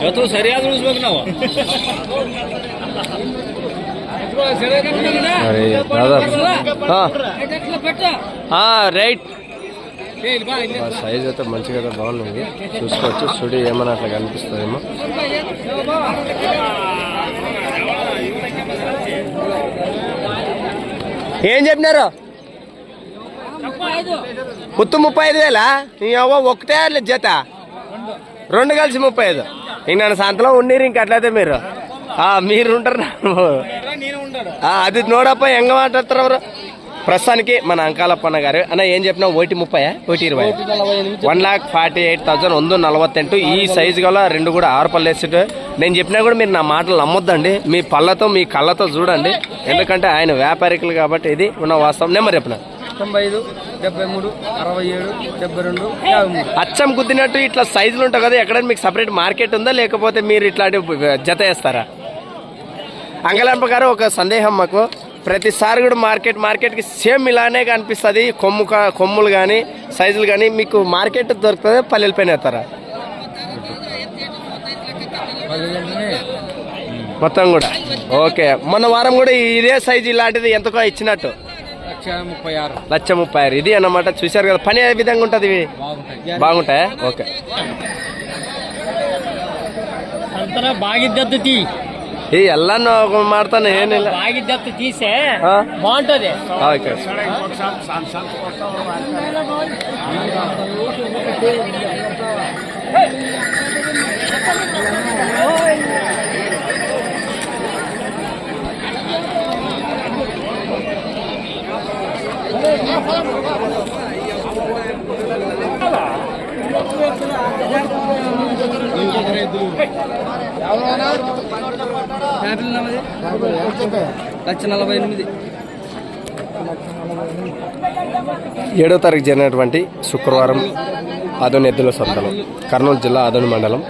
ಇವತ್ತು ಸರಿಯಾದ ಉಳಿಸ್ಬೇಕು ನಾವು మరి దాదాపు రైట్ సైజ్ అయితే మంచిగా అయితే బాగుంది చూసుకోవచ్చు సుడి ఏమన్నా అట్లా కనిపిస్తుందేమో ఏం చెప్పినారు పుత్తు ముప్పై ఐదు వేలా? నీ అవ్వ ఒకటే జత? రెండు కలిసి ముప్పై ఐదు. ఇంక నన్ను సంతలో ఉండీరు ఇంక అట్లయితే మీరు. ఆ, మీరు ఉంటారు అది నోడప్ప ఎంగ మాట్లాడతారు ఎవరు? ప్రస్తుతానికి మన అంకాలప్పన్న గారు. అన్న ఏం చెప్పినా ఒకటి ముప్పై ఒకటి ఇరవై. One lakh forty eight thousand ಒಂದು నలవత్తెంటు ఈ సైజు గల రెండు కూడా ఆరు పళ్ళు నేను చెప్పినా కూడా మీరు నా మాటలు నమ్మొద్దండి. మీ పళ్ళతో మీ కళ్ళతో చూడండి. ఎందుకంటే ఆయన వ్యాపారికులు కాబట్టి ఇది ఉన్న వాస్తవం. నెంబర్ చెప్పిన? తొంభై ఐదు డెబ్బై మూడు అరవై ఏడు డెబ్బై రెండు అచ్చం కుద్దినట్టు ఇట్లా సైజులు ఉంటాయి కదా ఎక్కడైనా మీకు సపరేట్ మార్కెట్ ఉందా? లేకపోతే మీరు ఇట్లాంటి జత వేస్తారా అంగళంప గారు ఒక సందేహం మాకు. ప్రతిసారి కూడా మార్కెట్ మార్కెట్కి సేమ్ ఇలానే కనిపిస్తుంది. కొమ్ము కొమ్ములు కానీ సైజులు కానీ మీకు మార్కెట్ దొరుకుతుంది పల్లెల పైన వేస్తారా? మొత్తం కూడా. ఓకే. మొన్న వారం కూడా ఇదే సైజు ఇలాంటిది ఎంతకో ఇచ్చినట్టు. లక్ష ముప్పై ఆరు. ఇది అన్నమాట. చూశారు కదా పని ఏ విధంగా ఉంటుంది ఇవి? బాగుంటాయా. ఓకే. బాగిద్దీ మాడతాను ಎಲ್ಲ లక్ష నలభై ఎనిమిది ఏడో తారీఖు జరిగినటువంటి శుక్రవారం ఆదోని ఎద్దుల సంతలం కర్నూలు జిల్లా ఆదోని మండలం